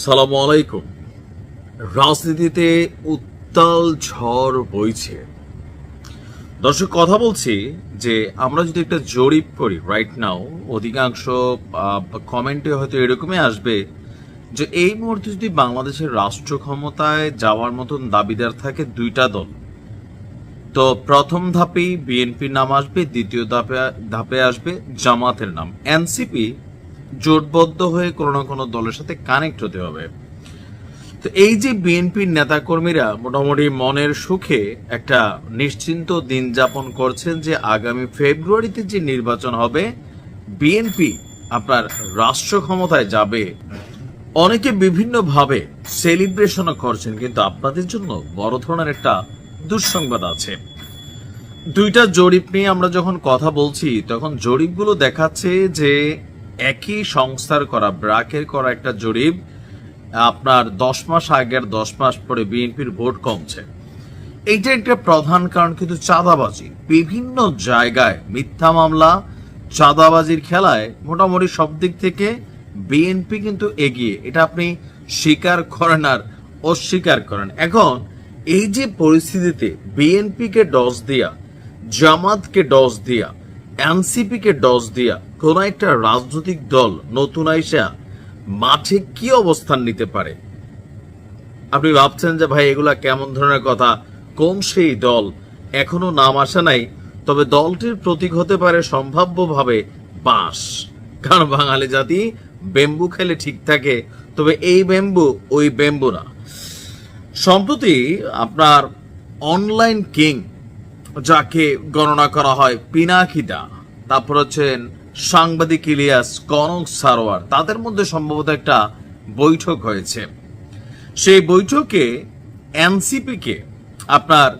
সালাম আলাইকুম। রাজনীতিতে উত্তাল ঝড় বইছে। দর্শক, কথা বলছি যে আমরা যদি একটা জরিপ করি রাইট নাও অধিকাংশ কমেন্টে হয়তো এরকমই আসবে যে এই মুহূর্তে যদি বাংলাদেশের রাষ্ট্র ক্ষমতায় যাওয়ার মতন দাবিদার থাকে দুইটা দল, তো প্রথম ধাপেই বিএনপির নাম আসবে, দ্বিতীয় ধাপে ধাপে আসবে জামাতের নাম। এনসিপি জোটবদ্ধ হয়ে কোনো না কোনো দলের সাথে কানেক্ট হতে হবে। তো এই যে বিএনপির নেতাকর্মীরা মোটামুটি মনের সুখে একটা নিশ্চিন্ত দিন যাপন করছেন যে আগামী ফেব্রুয়ারিতে যে নির্বাচন হবে, বিএনপি আপনার রাষ্ট্র ক্ষমতায় যাবে। অনেকে বিভিন্নভাবে সেলিব্রেশনও করছেন, কিন্তু আপনাদের জন্য বড় ধরনের একটা দুঃসংবাদ আছে। দুইটা জরিপ নিয়ে আমরা যখন কথা বলছি, তখন জরিপগুলো দেখাচ্ছে যে একই সংস্থার করা ব্রাকের করা একটা জরিপ, আপনার দশ মাস আগের দশ মাস পরে বিএনপির ভোট কমছে। এইটা একটা প্রধান কারণ, কিন্তু চাঁদাবাজি। বিভিন্ন জায়গায় মিথ্যা মামলা, চাঁদাবাজির খেলায় মোটামুটি সব দিক থেকে বিএনপি কিন্তু এগিয়ে। এটা আপনি স্বীকার করেন আর অস্বীকার করেন। এখন, এই যে পরিস্থিতিতে বিএনপিকে ডস দিয়া, জামাতকে ডস দিয়া, এনসিপিকে ডস দিয়া কোন একটা রাজনৈতিক দল নতুন আইসা মাঠে কি অবস্থান নিতে পারে? আপনি ভাবছেন যে, ভাই, এগুলা কেমন ধরনের কথা? কোন সেই দল এখনও নাম আসে নাই, তবে দলটির প্রতীক হতে পারে সম্ভাব্যভাবে বাঁশ। কারণ বাঙালি জাতি বেম্বু খেলে ঠিক থাকে, তবে এই বেম্বু ওই বেম্বু না। সম্প্রতি আপনার অনলাইন কিং, যাকে গণনা করা হয় পিনাকিদা তারপর হচ্ছেন সাংবাদিক ইলিয়াস কনক সারোয়ার, তাদের মধ্যে সম্ভবত একটা বৈঠক হয়েছে। সেই বৈঠকে এনসিপিকে আপনার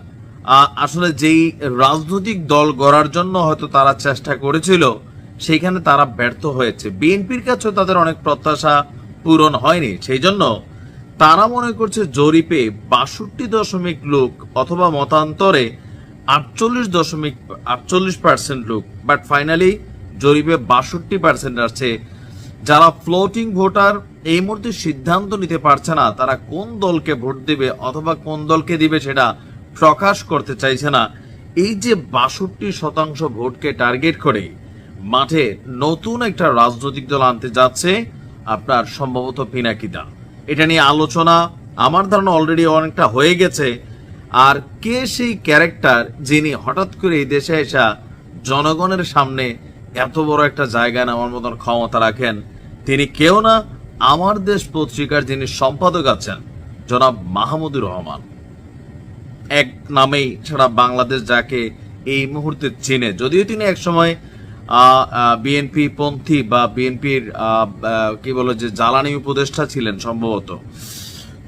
আসলে যেই রাজনৈতিক দল গড়ার জন্য হয়তো তারা চেষ্টা করেছিল, সেইখানে তারা ব্যর্থ হয়েছে। বিএনপির কাছেও তাদের অনেক প্রত্যাশা পূরণ হয়নি। সেই জন্য তারা মনে করছে জরিপে বাষট্টি দশমিক লোক অথবা মতান্তরে আটচল্লিশ দশমিক, আটচল্লিশ পার্সেন্ট লোক। বাট ফাইনালি জরিপে বাষট্টি পার্সেন্ট আসছে। যারা ফ্লোটিং ভোটার এই মুহূর্তে সিদ্ধান্ত নিতে পারছে না, তারা কোন দলকে ভোট দিবে অথবা কোন দলকে দিবে সেটা প্রকাশ করতে চাইছে না। এই যে বাষট্টি শতাংশ ভোটকে টার্গেট করে মাঠে নতুন একটা রাজনৈতিক দল আনতে যাচ্ছে, আপনার সম্ভবত পিনাকিদা এটা নিয়ে আলোচনা, আমার ধারণা অলরেডি অনেকটা হয়ে গেছে। আর কে সেই ক্যারেক্টার যিনি হঠাৎ করে এই দেশে এসা জনগণের সামনে এত বড় একটা জায়গা নেওয়ার মতন ক্ষমতা রাখেন, তিনি কেউ না, আমার দেশ পত্রিকার যিনি সম্পাদক আছেন, জনাব মাহমুদুর রহমান। এক নামেই সারা বাংলাদেশ যাকে এই মুহূর্তে চেনে। যদিও তিনি একসময় বিএনপি পন্থী বা বিএনপির কি বলে যে জ্বালানি উপদেষ্টা ছিলেন সম্ভবত।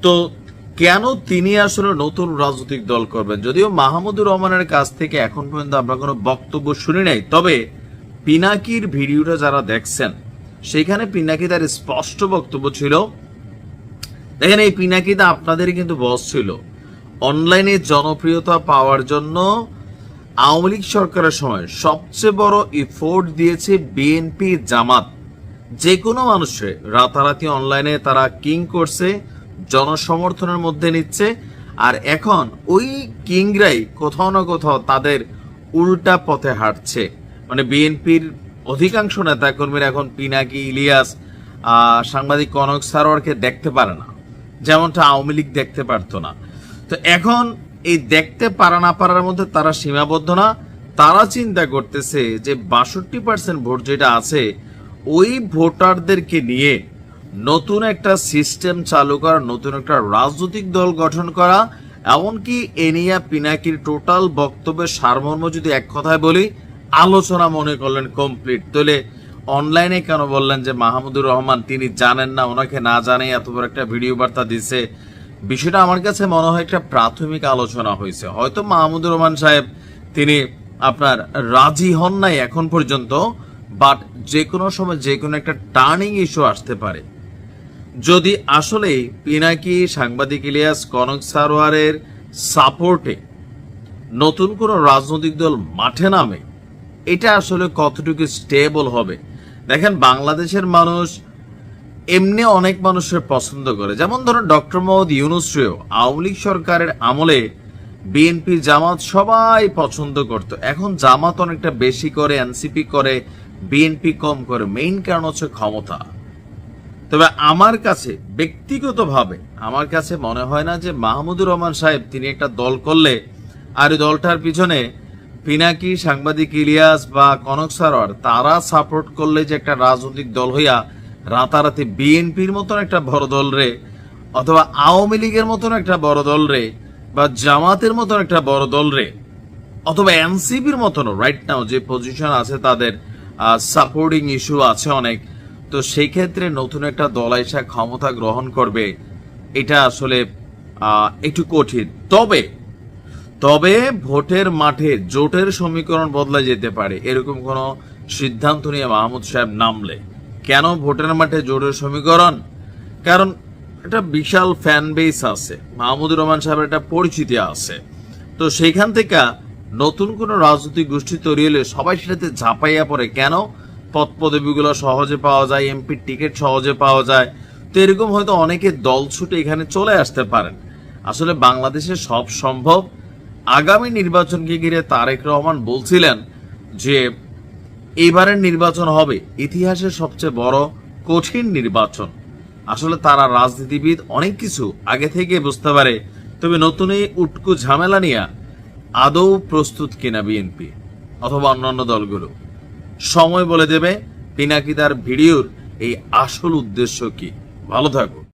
তো কেন তিনি আসলে নতুন রাজনৈতিক দল করবেন? যদিও মাহমুদুর রহমানের কাছ থেকে এখন পর্যন্ত আমরা কোনো বক্তব্য শুনি নাই, তবে পিনাকির ভিডিওটা যারা দেখছেন, সেখানে পিনাকি তার স্পষ্ট বক্তব্য ছিল। দেখেন, এই পিনাকিদা আপনাদের কিন্তু বস ছিল। অনলাইনে জনপ্রিয়তা পাওয়ার জন্য আওয়ামী লীগ সরকারের সময় সবচেয়ে বড় ইফোর্ট দিয়েছে বিএনপি জামাত। যে কোনো মানুষে রাতারাতি অনলাইনে তারা কিং করছে, জনসমর্থনের মধ্যে নিচ্ছে, আর এখন ওই কিংরাই কোথাও না কোথাও তাদের উল্টা পথে হাঁটছে। বিএনপির অধিকাংশ নেতাকর্মীরা এখন পিনাকি, ইলিয়াস সাংবাদিক কনক সারোয়ারকে দেখতে পারে না। যেমনটা আওয়ামী লীগ দেখতে পারতো না। তো এখন এই দেখতে পারা না পারার মধ্যে তারা সীমাবদ্ধ না। তারা চিন্তা করতেছে যে বাষট্টি পার্সেন্ট ভোট যেটা আছে, ওই ভোটারদেরকে নিয়ে নতুন একটা সিস্টেম চালু করা, নতুন একটা রাজনৈতিক দল গঠন করা, এমনকি এনিয়া পিনাকির টোটাল বক্তব্যের সারমর্ম যদি এক কথায় বলি আলোচনা মনে করলেন কমপ্লিট তাহলে অনলাইনে কেন বললেন যে মাহমুদুর রহমান, তিনি জানেন না, ওনাকে না জানে এত বড় একটা ভিডিও বার্তা দিছে। বিষয়টা আমার কাছে মনে হয় একটা প্রাথমিক আলোচনা হয়েছে। হয়তো মাহমুদুর রহমান সাহেব, তিনি আপনার রাজি হন নাই এখন পর্যন্ত বাট যে কোনো সময় যে কোনো একটা টার্নিং ইস্যু আসতে পারে। যদি আসলে পিনাকি, সাংবাদিক ইলিয়াস, কনক সারোয়ারের সাপোর্টে নতুন কোন রাজনৈতিক দল মাঠে নামে এটা আসলে কতটুকু স্টেবল হবে? দেখেন, বাংলাদেশের মানুষ এমনি অনেক মানুষের পছন্দ করে। যেমন ধরুন, ডক্টর মোহাম্মদ ইউনুসরিও আওয়ামী লীগ সরকারের আমলে বিএনপি জামাত সবাই পছন্দ করত। এখন জামাত অনেকটা বেশি করে, এনসিপি করে, বিএনপি কম করে। মেইন কারণ হচ্ছে ক্ষমতা। তবে আমার কাছে, ব্যক্তিগতভাবে আমার কাছে মনে হয় না যে মাহমুদুর রহমান সাহেব তিনি একটা দল করলে আর দলটার পিছনে পিনাকি, সাংবাদিক ইলিয়াস বা কনক সারোয়ার, তারা সাপোর্ট করলে যে একটা রাজনৈতিক দল হইয়া রাতারাতি বিএনপির মতন একটা বড় দল রে, অথবা আওয়ামী লীগের মতন একটা বড় দল রে, বা জামাতের মতন একটা বড় দল রে, অথবা এনসিপির মতনও রাইট নাও যে পজিশন আছে তাদের সাপোর্টিং ইস্যু আছে অনেক। তো সেই ক্ষেত্রে নতুন একটা দল এসে ক্ষমতা গ্রহণ করবে, এটা আসলে একটু কঠিন। তবে তবে ভোটের মাঠে জোটের সমীকরণ বদলা যেতে পারে, এরকম কোনো সিদ্ধান্ত নিয়ে মাহমুদ সাহেব নামলে। কেন ভোটের মাঠে জোটের সমীকরণ? কারণ একটা বিশাল ফ্যান বেস আছে, মাহমুদুর রহমান সাহেবের একটা পরিচিতি আছে। তো সেইখান থেকে নতুন কোনো রাজনৈতিক গোষ্ঠী তৈরি হলে সবাই সেটাতে ঝাঁপাইয়া পড়ে, কেন? পদ পদবিগুলো সহজে পাওয়া যায় এমপির টিকিট সহজে পাওয়া যায়। তো এরকম হয়তো অনেকে দল ছুটে এখানে চলে আসতে পারেন। আসলে বাংলাদেশে সব সম্ভব। আগামী নির্বাচনকে ঘিরে তারেক রহমান বলছিলেন যে, এবারের নির্বাচন হবে ইতিহাসের সবচেয়ে বড় কঠিন নির্বাচন। আসলে তারা রাজনীতিবিদ, অনেক কিছু আগে থেকে বুঝতে পারে। তবে নতুন এই উটকু ঝামেলা নিয়ে আদৌ প্রস্তুত কিনা বিএনপি অথবা অন্যান্য দলগুলো। সময় বলে দেবে পিনাকি তার ভিডিওর এই আসল উদ্দেশ্য কি। ভালো থাকুন।